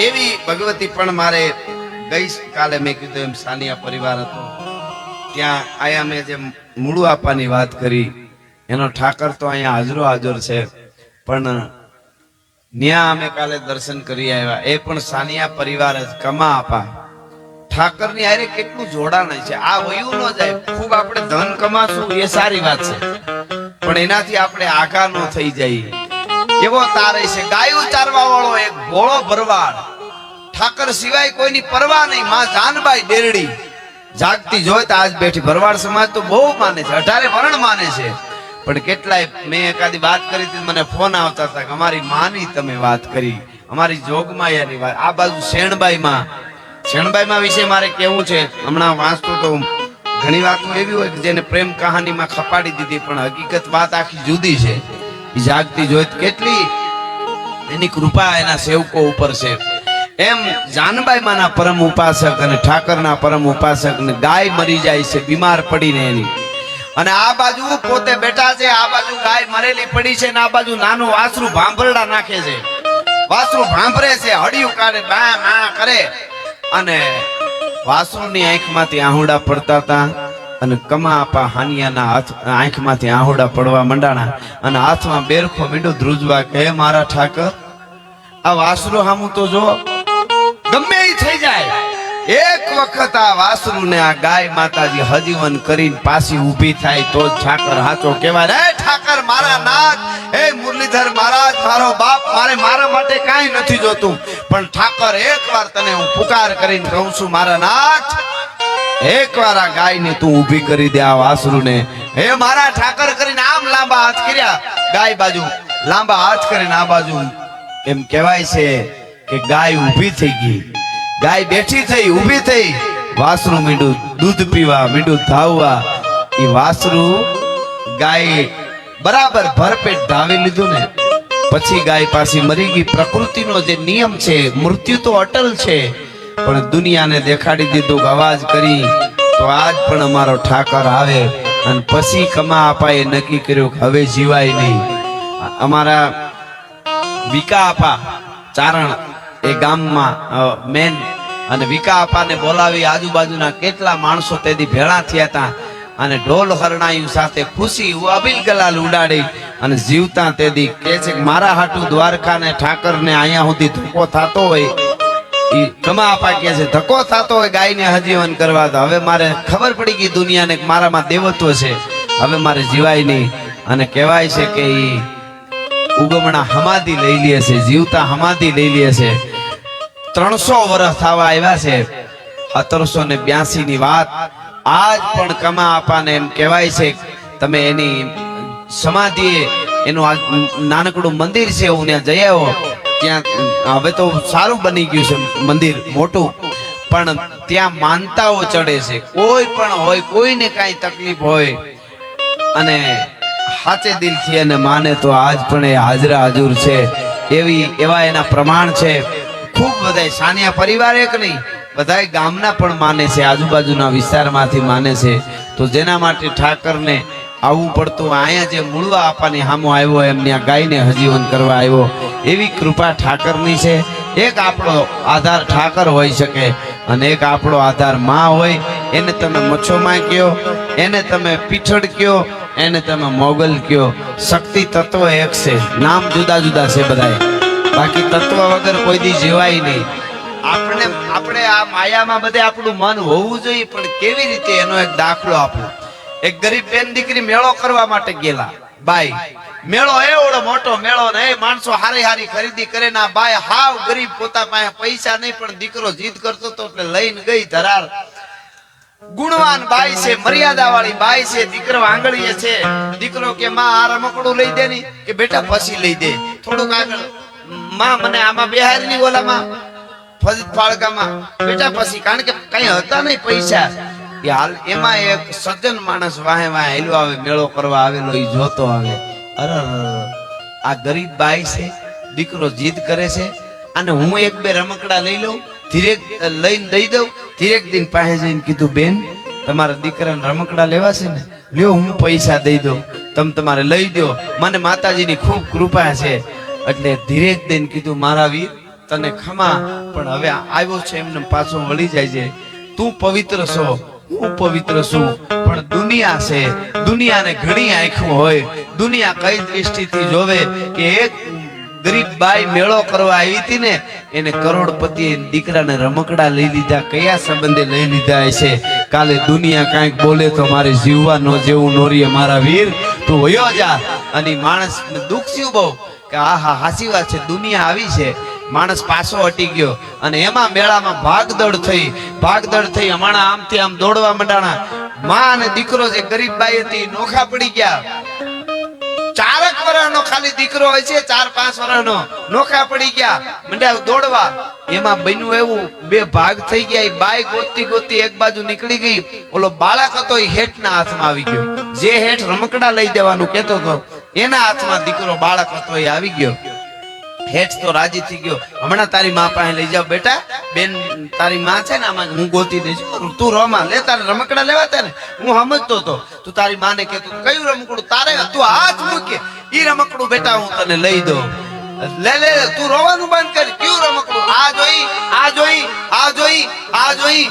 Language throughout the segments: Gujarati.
એવી ભગવતી પણ મારે ગઈ કાલે મેં કીધું એમ સાનિયા પરિવાર હતો. ત્યાં આયા મેં જે મૂળું આપવાની વાત કરી, એનો ઠાકર તો અહીંયા હાજરો હાજર છે, પણ ન્યા અમે કાલે દર્શન કરી આવ્યા. એ પણ સાનિયા પરિવાર જ કમા આપા. ઠાકરની આરે કેટલું જોડાણ છે. આ વયું ન જાય. ખૂબ આપણે ધન કમાશું, એ સારી વાત છે. પણ એનાથી આપણે આઘા ન થઈ જઈએ. એવો તારે છે. ગાયું ચારવા વાળો એક ભોળો ભરવાડ. ઠાકર સિવાય કોઈની પરવા નહીં. માં જાનબાઈ દેરડી. જાગતી જોઈ તો આજ બેઠી ભરવાડ સમાજ તો બહુ માને છે. અઢારે વર્ણ માને છે. પણ કેટલાય મેં એકાદી વાત કરી હતી, મને ફોન આવતા હતા કે અમારી માની તમે વાત કરી. અમારી જોગમાયાની વાત. આ બાજુ શેણબાઈ માં શેણબાઈ માં વિશે મારે કેવું છે? હમણાં વાંચતો તો ઘણી વાતો એવી હોય કે જેને પ્રેમ કહાનીમાં ખપાડી દીધી, પણ હકીકત વાત આખી જુદી છે. જાગતી જોઈ કેટલી એની કૃપા એના સેવકો ઉપર છે. એમ જાનબાઈ માના પરમ ઉપાસક અને ઠાકરના પરમ ઉપાસક ને ગાય મરી જાય છે, બીમાર પડીને એની. અને આ બાજુ પોતે બેઠા છે, આ બાજુ ગાય મરેલી પડી છે ને આ બાજુ નાનું વાસરું ભાંભરડા નાખે છે. વાસરું ભાંભરે છે હડિયું કાઢે, બા, મા, કરે. અને વાસરુની આંખમાંથી આહુડા પડતા હતા. અને કમા આપા હાનિયાના હાથ આંખમાંથી આહોડા પડવા મંડાણા. અને હાથમાં બેરખો મીંડો ધ્રુજવા કે મારા ઠાકર, આ વાસરો હામું તો જો ગમે એ થઈ જાય. એક વખત આ વાસરુ ને આ ગાય માતાજી હજીવન કરીને પાછી ઊભી થાય તો જ ઠાકર હાચો કહેવાય રે ઠાકર, મારા નાથ હે મુરલીધર મહારાજ, મારો બાપ, મારે મારા માટે કાંઈ નથી જોતું. પણ ઠાકર એકવાર તને હું પુકાર કરીને કહું છું, મારા નાથ એકવાર આ ગાયને તું ઊભી કરી દે આ વાસરુને હે મારા ઠાકર કરીને આમ લાંબા હાથ કર્યા. ગાય બાજુ, લાંબા હાથ કરીને આ બાજુ. એમ કહેવાય છે કે ગાય ઊભી થઈ ગઈ. ગાય બેઠી થઈ, ઊભી થઈ. વાસરું મીંડું દૂધ પીવા, મીંડું ધાવવા. એ વાસરું ગાય બરાબર ભરપેટ ધાવી લીધું ને. પછી ગાય પાછી મરી ગઈ. પ્રકૃતિનો જે નિયમ છે, મૃત્યુ તો અટલ છે. પણ દુનિયાને દેખાડી દીધું અવાજ કરી, તો આજ પણ અમારો ઠાકર આવે અને પછી કમા આપાએ નક્કી કર્યું કે હવે જીવાય નહીં. અમારા વિકા આપા ચારણ એ ગામમાં મેન, અને વિકા અપાને બોલાવી આજુબાજુના કેટલા માણસો તેથી ભેળા થયા હતા અને ઢોલ હરણાયું સાથે ખુશી અબિલ ગલાલ ઉડાડી અને જીવતા તેથી કે છે મારા હાટુ દ્વારકા ને ઠાકર અહીંયા સુધી ધોકો થતો હોય કમા આપા કે છે, ધક્કો થતો હોય ગાયને હજીવન કરવા તો હવે મારે ખબર પડી ગઈ દુનિયાને મારામાં દેવત્વ છે. હવે મારે જીવાય નહીં. અને કહેવાય છે કે એ ઉગમણા હમાદી લઈ લે છે, જીવતા હમાદી લઈ લે છે. ત્રણસો વર્ષ થવા આવ્યા છે. સત્તરસો ને બ્યાસી ની વાત આજ પણ કમા આપાને એમ કહેવાય છે, તમે એની સમાધિ એનું નાનકડું મંદિર છે, હું ત્યાં જઈ આવ્યો. ત્યાં, હવે તો સારું બની ગયું છે મંદિર, મોટું. પણ ત્યાં માનતાઓ ચડે છે. કોઈ પણ હોય, કોઈને કાંઈ તકલીફ હોય, અને સાચે દિલથી એને માને તો આજ પણ એ હાજરા હાજર છે. એવી, એવા એના પ્રમાણ છે. ખૂબ બધા સાનિયા પરિવાર એક નહીં? બધાય ગામના પણ માને છે, આજુબાજુના વિસ્તારમાંથી માને છે. તો જેના માટે ઠાકરને આવવું પડતું અહીંયા જે મૂળવા આપવાની હામો આવ્યો, એમને આ ગાયને હજીવન કરવા આવ્યો. એવી કૃપા ઠાકરની છે. એક આપણો આધાર ઠાકર હોઈ શકે અને એક આપણો આધારમાં હોય. એને તમે મચ્છોમાં કયો એને તમે પીછળ કયો, એને તમે મોગલ કયો. શક્તિ તત્વ એક છે. નામ જુદા જુદા છે બધાય. બાકી તત્વ વગર કોઈ દી જીવાય નહીં. આપણે આપણે આ માયામાં બધે આપણું મન હોવું જોઈએ, પણ કેવી રીતે એનો એક દાખલો આપો એક ગરીબ બેન દીકરી મેળો કરવા માટે ગયેલા. બાઈ, મેળો એવડો મોટો મેળો ને માણસો હારી હારી ખરીદી કરે ના બાઈ હાવ ગરીબ પોતા પાસે પૈસા નહીં, પણ દીકરો જીદ કરતો તો એટલે લઈને ગઈ ધરાર. ગુણવાન બાઈ છે મર્યાદા વાળી બાઈ છે, દીકરો આંગળીએ છે. દીકરો કે, માં, આ રમકડું લઈ દે ની. કે, બેટા, ફસી લઈ દે. થોડુંક આગળ, માં, મને આમાં બેહારી ની ઓલામાં ફાળકામાં. બેટા, ફસી. કારણ કે કઈ હતા નહીં પૈસા. એ હાલ એમાં એક સજ્જન માણસ વાહે વાહે હેલો આવે, મેળો કરવા આવેલો એ જોતો આવે. અરે આ ગરીબ બાઈ છે, દીકરો જીદ કરે છે, અને હું એક બે રમકડા લઈ લઉં ધીરેક લઈને દઈ દઉં ધીરેક દિન પાસે જઈને કીધું, બેન, તમારા દીકરાને રમકડા લેવા છે ને? લ્યો, હું પૈસા દઈ દઉં. તમે તમારે લઈ દો મને માતાજીની ખૂબ કૃપા છે. એટલે ધીરેક દઈને કીધું, મારા વીર, તને ખમા પણ હવે આવ્યો છે, એમને પાછો વળી જાય છે. તું પવિત્ર છો. હું પવિત્ર છું. પણ દુનિયા છે. દુનિયાને ઘણી આંખો હોય. દુનિયા કઈ દ્રષ્ટિથી જોવે કે એક ગરીબ બાઈ મેળો કરવા આવી હતી ને, એને કરોડપતિ દીકરાને રમકડા લઈ લીધા. કયા સંબંધે લઈ લીધા છે? કાલે દુનિયા કાંઈક બોલે તો મારે જીવવા નો જેવું નોરીએ મારા વીર. તું વયો જા. અને માણસ દુઃખ થયું બહુ કે આ હા હાસી વાત છે. દુનિયા આવી છે. માણસ પાછો હટી ગયો. અને એમાં મેળામાં ભાગદોડ થઈ. ભાગદોડ થઈ હમણાં આમથી આમ દોડવા માંડાણા. માં અને દીકરો જે ગરીબ બાઈ હતી, નોખા પડી ગયા. ચારક વર્ષનો ખાલી દીકરો હોય છે, ચાર પાંચ વર્ષનો નોખા પડી ગયા. મંડ્યા દોડવા. એમાં બન્યું એવું, બે ભાગ થઈ ગયા. એ બાઈ ગોતતી ગોતતી એક બાજુ નીકળી ગઈ. ઓલો બાળક હતો, એ હેઠના હાથમાં આવી ગયો. જે હેઠ રમકડા લઈ દેવાનું કેતો હતો, એના હાથમાં દીકરો બાળક હતો, એ આવી ગયો. હેઠ તો રાજી થઈ ગયો. હમણાં તારી માં પાસે લઈ જાવ બેટા. બેન, તારી માં છે ને આમાં હું ગોતી દઈશ. તું રમા લે, તારે રમકડા લેવા તારે? હું સમજતો હતો તું તારી માને કે તું કયું રમકડું? તારે તું હાથ મૂકે. ઈ રમકડું બેટા હું તને લઈ દઉં. લે લે તું રોવાનું બંધ કર. કયું રમકડું? આ જોઈ આ જોઈ આ જોઈ આ જોઈ.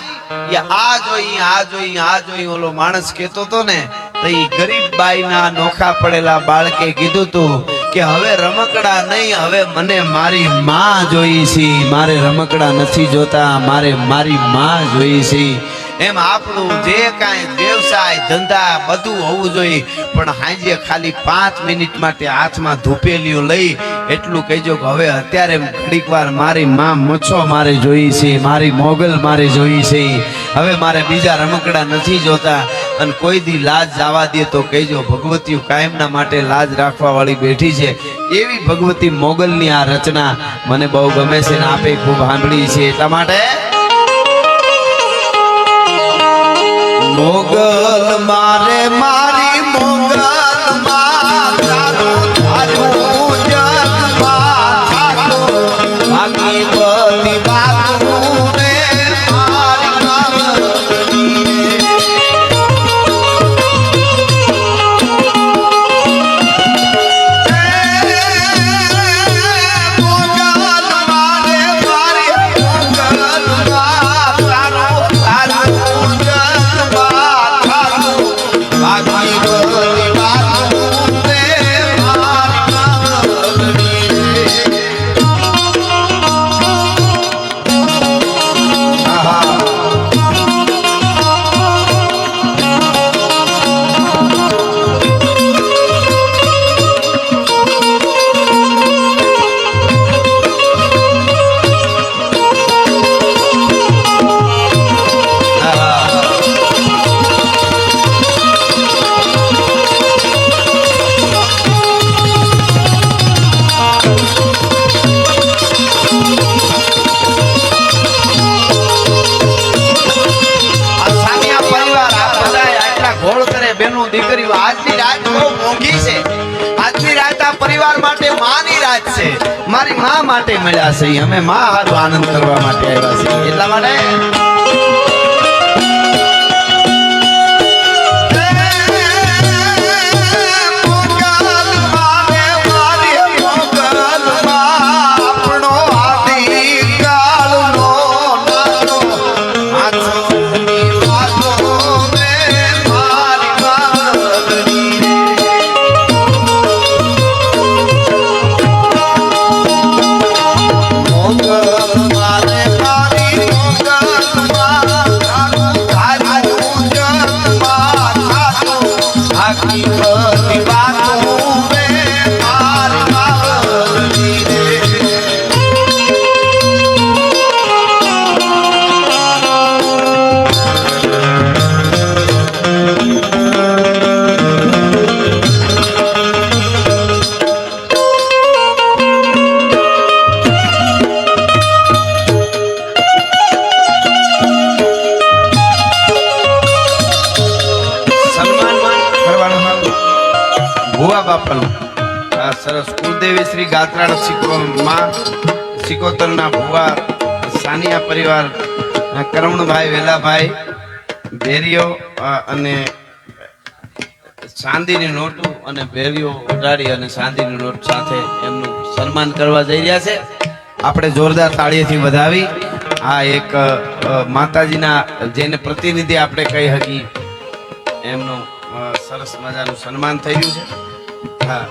આ જોઈ આ જોઈ આ જોઈ. ઓલો માણસ કેતો તો ને તો ગરીબ ગરીબ બાઈના નોખા પડેલા બાળકે કીધું તું કે હવે રમકડા નહીં, હવે મને મારી માં જોઈ છે. મારે રમકડા નથી જોતા, મારે મારી માં જોઈ છે. એમ આપણું જે કાંઈ વ્યવસાય, ધંધા બધું હોવું જોઈએ, પણ હાંજે ખાલી પાંચ મિનિટ માટે હાથમાં ધૂપેલીઓ લઈ એટલું કહેજો કે હવે અત્યારે ઘડીક વાર મારી માં મચ્છો મારે જોઈ છે, મારી મોગલ મારે જોઈ છે. હવે મારે બીજા રમકડા નથી જોતા અને કોઈ દી લાજ જવા દે તો કહેજો ભગવતી કાયમના માટે લાજ રાખવા વાળી બેઠી છે. એવી ભગવતી મોગલની આ રચના મને બહુ ગમે છે ને આપે ખૂબ સાંભળી છે. એટલા માટે મોગલ મારે મારી માં માટે મળ્યા છે. અમે માં હારું આનંદ કરવા માટે આવ્યા છે એટલા માટે કુલદેવી શ્રી ગાત્રાળ સિકો માં સિકોતરના ભુવા, સાનિયા પરિવાર કરમણભાઈ, વેલાભાઈ, ભેરીઓ અને ચાંદીની નોટું અને ભેરીઓ ઉડાડી અને ચાંદીની નોટ સાથે એમનું સન્માન કરવા જઈ રહ્યા છે. આપણે જોરદાર તાળીએથી વધાવી આ એક માતાજીના જેને પ્રતિનિધિ આપણે કહી શકીએ એમનું સરસ મજાનું સન્માન થયું છે. હા.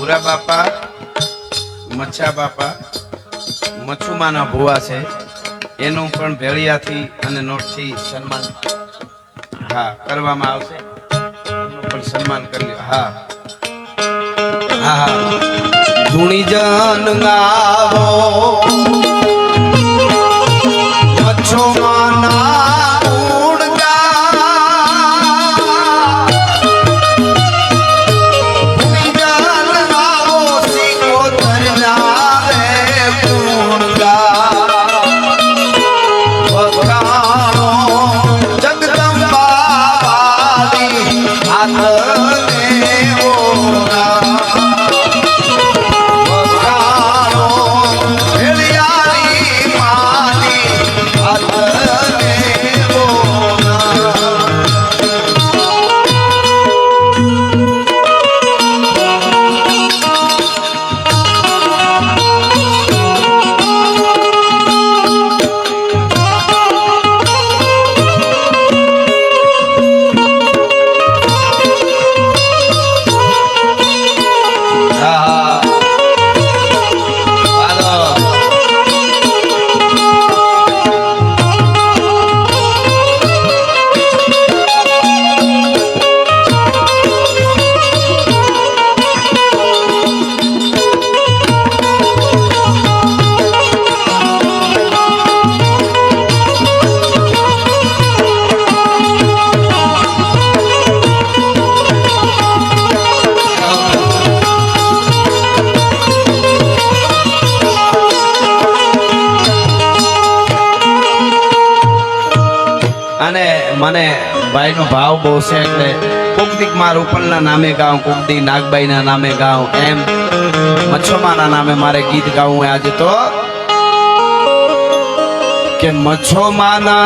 ભૂરા બાપા, મચ્છા બાપા, મચ્છુમાના ભુવા છે. એનું પણ ભેળિયાથી અને નોટથી સન્માન હા, કરવામાં આવશે. એનું પણ સન્માન કરી હા હા. ધૂણી જન ગાવો ગાયનો ભાવ બહુ છે એટલે કોકદીક મારા ઉપરના નામે ગાઉં કોકદી નાગબાઈના નામે ગાઉં એમ. મચ્છમાના નામે મારે ગીત ગાવું આજે તો. કે મચ્છોમાના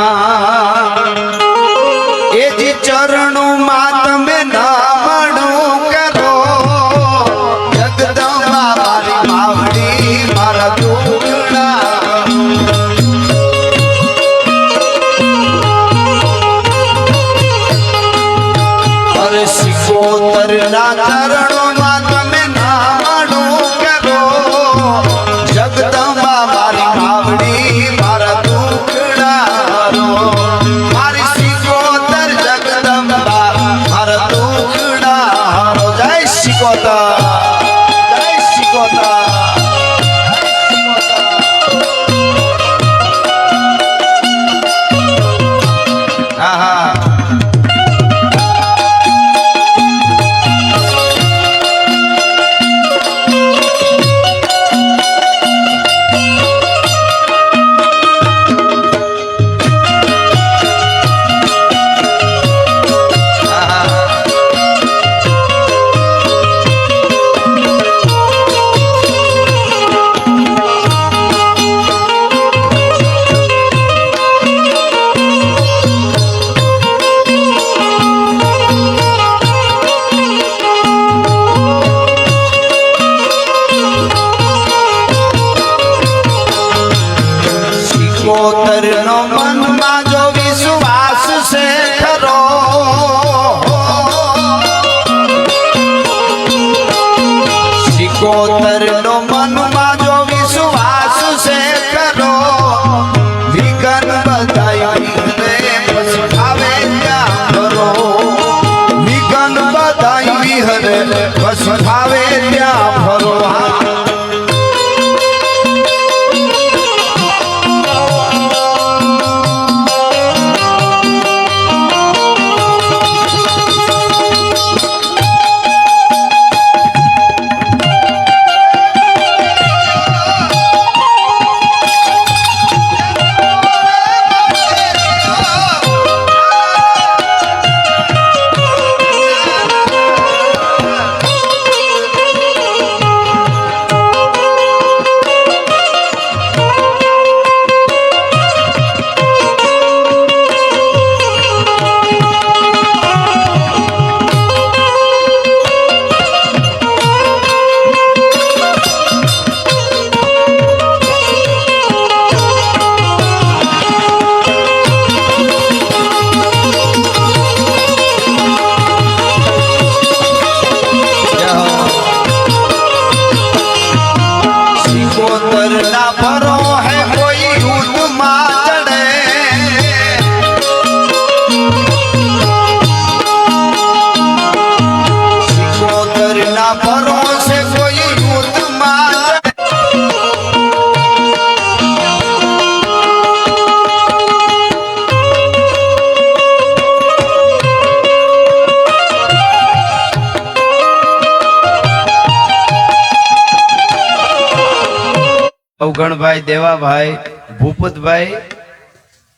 અવગણભાઈ દેવાભાઈ ભૂપતભાઈ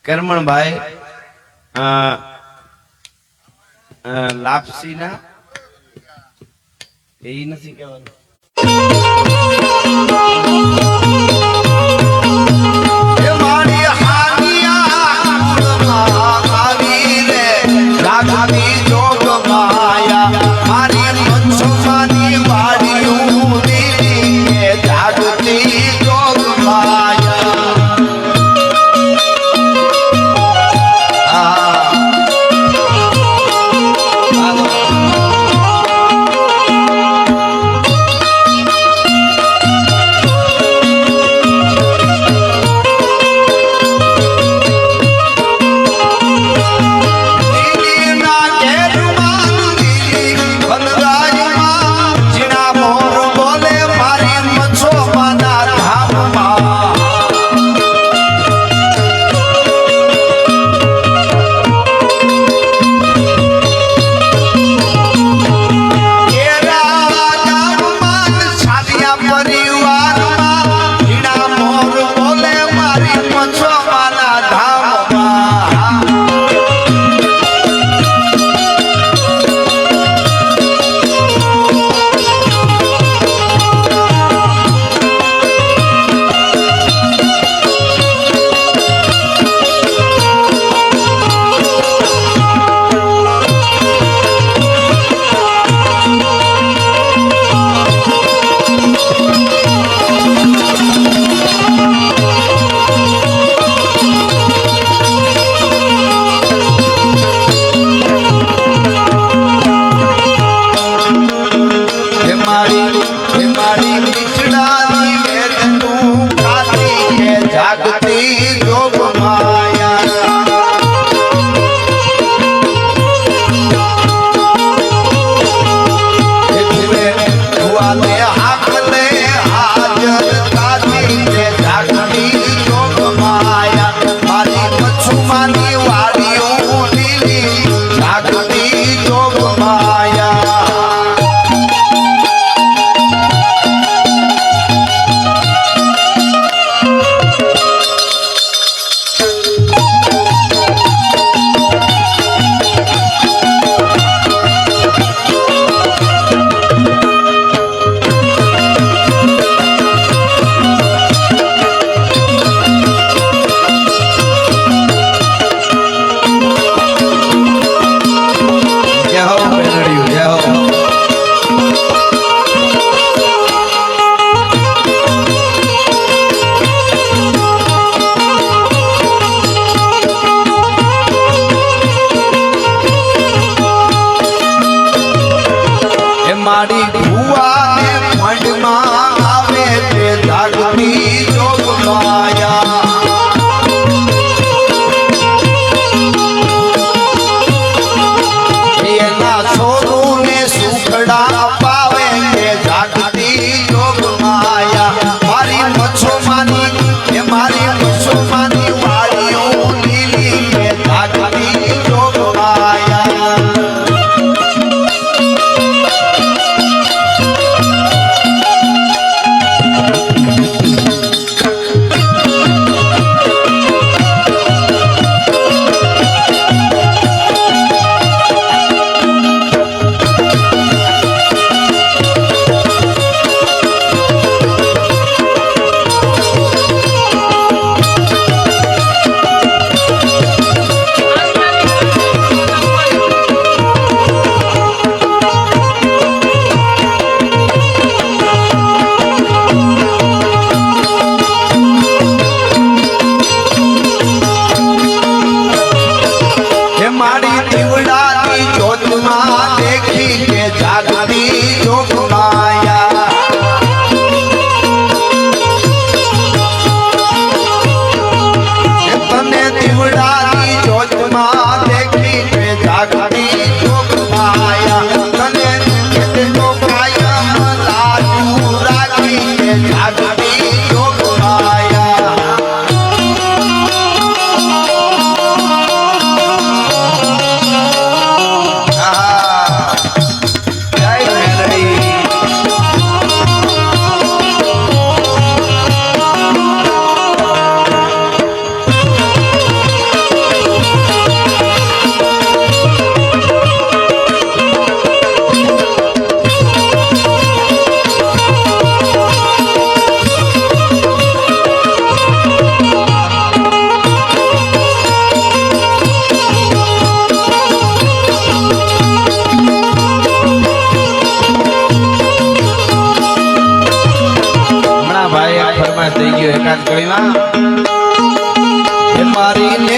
કરમણભાઈ લાપસીના. એ નથી કહેવાનું. થઈ ગયો એકાદ કળીમાં મારી ને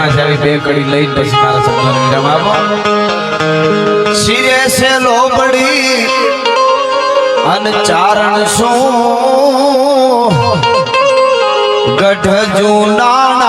માંથી આવી બે કડી લઈને પછી મારા સંતાન વિરામ આપો. શિરે છે લોબડી અને ચારણ શું? ગઢ જૂના